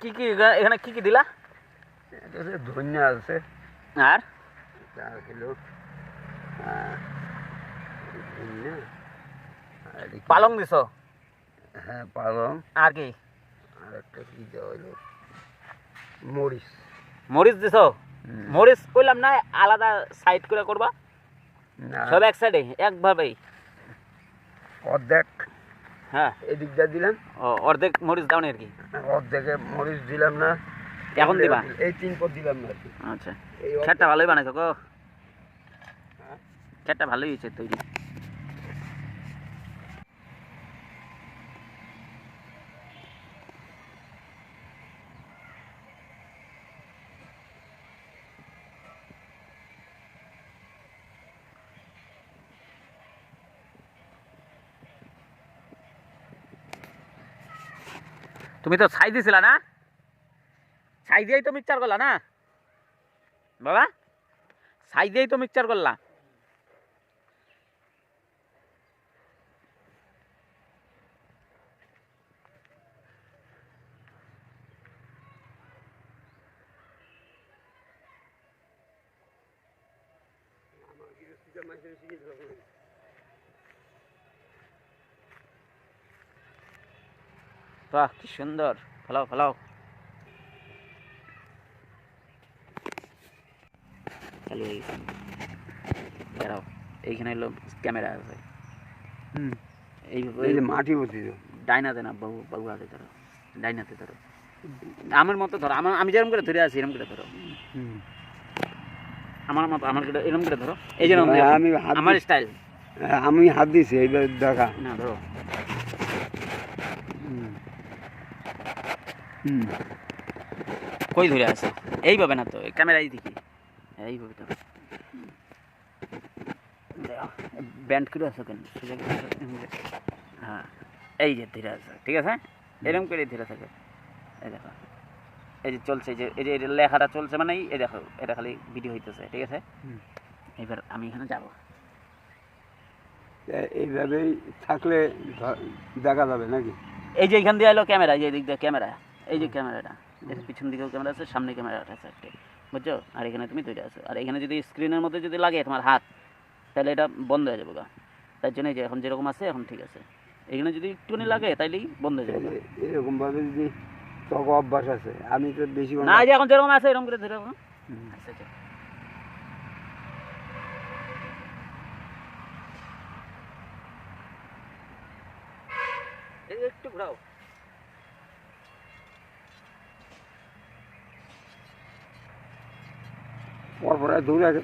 কি কি এখানে কি কি দিলা? ধনিয়া আছে। আর? চার কিলো। পালং দিছ? হ্যাঁ পালং। আর কি? আর একটা কি দেওয়া মরিচ। মরিচ দিছ? মরিচ কইলাম না আলাদা সাইড করে করবা? সব এক সাইডে একভাবেই। অর্ধেক। হ্যাঁ। এদিকটা দিলাম। ও অর্ধেক মরিচ দাও আর কি অর্ধেকে মরিচ দিলাম না। এখন দিবা? এই তিন পদ দিলাম না আচ্ছা। খেটটা ভালোই বানাইছো গো। হ্যাঁ? খেটটা ভালোই হয়েছে তৈরি। তুমি তো ছাই দিছিলা না? ছাই দিয়েই তো মিক্সচার করলা না? বাবা, ছাই দিয়েই তো মিক্সচার করলা। বাহ কি সুন্দর। ফলাও ফলাও। চালু হয়ে গেছে। দাঁড়াও এইখানে হলো ক্যামেরা আছে। হুম। এইভাবে মাটি বসি ডাইনাতে না বাবু বাবু হাতে ধরো। ডাইনাতে ধরো। আমার মতো ধরো। আমার আমি যেরকম করে ধরে আছি এরকম করে ধরো। আমার মতো আমার করে এরকম করে ধরো। এই আমি হাত আমার স্টাইল আমি হাত দিছি এইবার দেখা। না ধরো। হুম। কই ধরে আছে? এইভাবে না তো ক্যামেরা এই দিকে এইভাবে ধরো ব্যান্ড করে আছো কেন। হ্যাঁ এই যে ধীরে আছে ঠিক আছে? এরকম করে ধীরে থাকে। এই দেখো। এই যে চলছে যে এই যে এই যে লেখাটা চলছে মানে এই দেখো এটা খালি ভিডিও হইতেছে ঠিক আছে? এবার আমি এখানে যাব। এইভাবেই থাকলে দেখা যাবে নাকি? এই যে এখান দিয়ে এলো ক্যামেরা এই যে এদিক দিয়ে ক্যামেরা। এই যে ক্যামেরাটা এর পিছন দিকেও ক্যামেরা আছে সামনে ক্যামেরাটা আছে একটা। বুঝছ? আর এখানে তুমি তৈরি আছো। আর এখানে যদি স্ক্রিনের মধ্যে যদি লাগে তোমার হাত তাহলে এটা বন্ধ হয়ে যাবে গা। তার জন্য এই যে এখন যেরকম আছে এখন ঠিক আছে। এখানে যদি একটুখানি লাগে তাইলেই বন্ধ হয়ে যাবে এরকম ভাবে যদি তক অভ্যাস আছে আমি তো বেশি না যে এখন যেরকম আছে এরকম করে ধরে। আচ্ছা আচ্ছা। একটু ঘোরাও। পরপর দৌড়ে আছে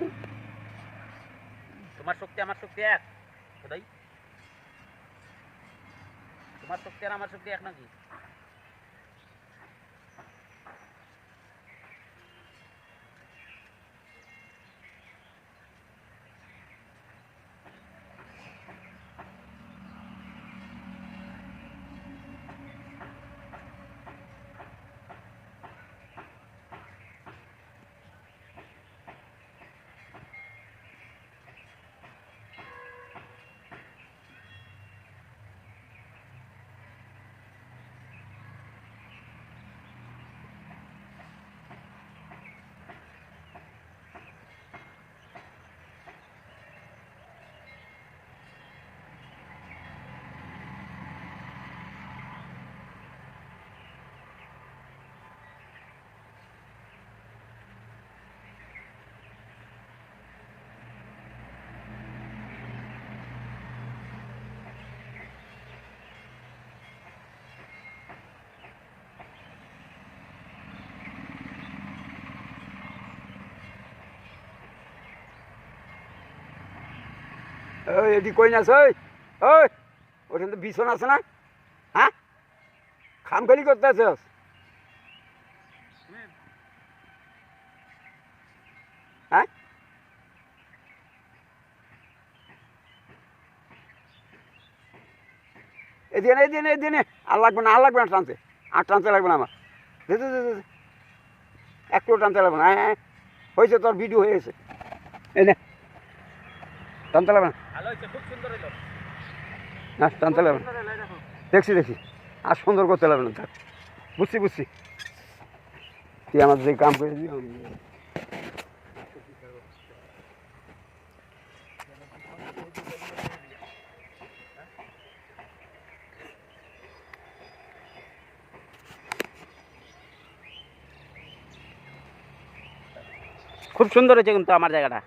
তোমার শক্তি, আমার শক্তি এক। কোথায় তোমার শক্তি আর আমার শক্তি এক নাকি? ওই, এটি কই না ওই ওই, ওখানে তো বিছন আছে না? হ্যাঁ? খামখালি করতে আছিস হ্যাঁ? এদিকে এদিকে এদিকে আর লাগবে না, আর লাগবে না টানতে। আর টানতে লাগবে না আমার। দে দে। এক টানতে লাগবে না হ্যাঁ হ্যাঁ। হয়েছে, তোর ভিডিও হয়েছে এই নে টানতে লাগবে না সুন্দর হইল। না দেখো। দেখছি দেখছি। আর সুন্দর করতে লাগবে না থাক। বুঝছি বুঝছি। তুই আমার যে কাম করে দিবি খুব সুন্দর হয়েছে কিন্তু আমার জায়গাটা।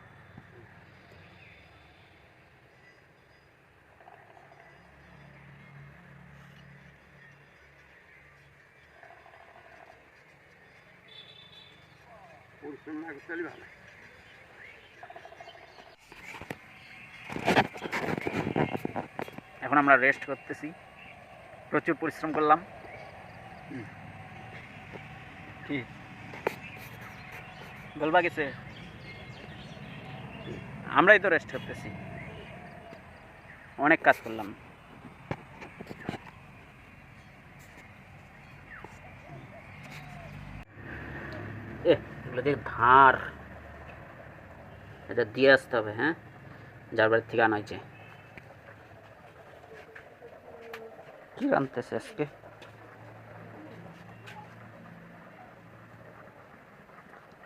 এখন আমরা রেস্ট করতেছি। প্রচুর পরিশ্রম করলাম। কি? গেছে? আমরাই তো রেস্ট করতেছি। অনেক কাজ করলাম। এগুলো দেখ ধার এটা দিয়ে আসতে হবে হ্যাঁ? যার বাড়ির থেকে আনা হয়েছে। কি রানতেছে আজকে?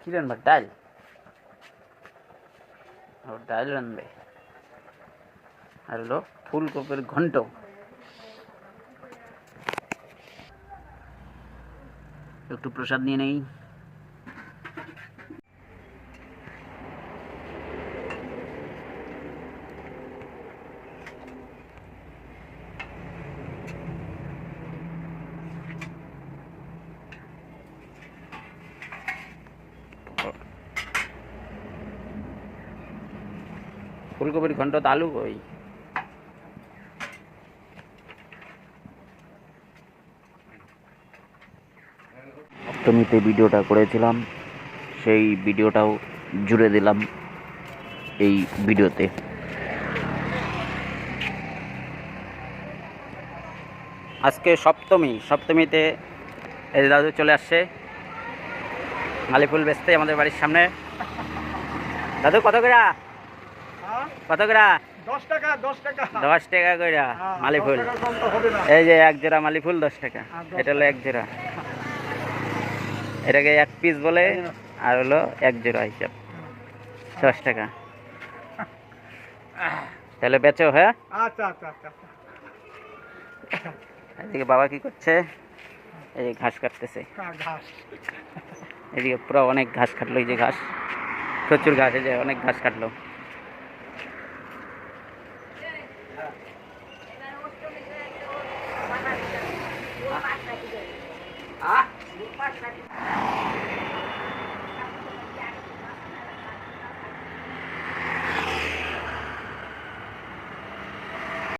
কি রানবা ডাল? ডাল রানবে। আর হলো ফুলকপির ঘন্ট। একটু প্রসাদ নিয়ে নেই। ফুলকপির ঘন্ট আলু কই? অষ্টমীতে ভিডিওটা করেছিলাম, সেই ভিডিওটাও জুড়ে দিলাম এই ভিডিওতে। আজকে সপ্তমী, সপ্তমীতে এই দাদু চলে আসছে মালিফুল বেচতে আমাদের বাড়ির সামনে। দাদু, কত করে? কত করে? দশ টাকা দশ টাকা। দশ টাকা করে? মালিফুল কম তো হবে না। এই যে এক জোড়া দশ টাকা। হ্যাঁ, এটা হলো এক জোড়া। এটাকে এক পিস বলে আর হলো এক জোড়া হিসাব। দশ টাকা। তাহলে বেচো হ্যাঁ? আচ্ছা আচ্ছা আচ্ছা এদিকে বাবা কি করছে? এই যে ঘাস কাটতেছে। এদিকে পুরো অনেক ঘাস কাটলো এই যে ঘাস। প্রচুর ঘাস এই যে অনেক ঘাস কাটলো। Ah?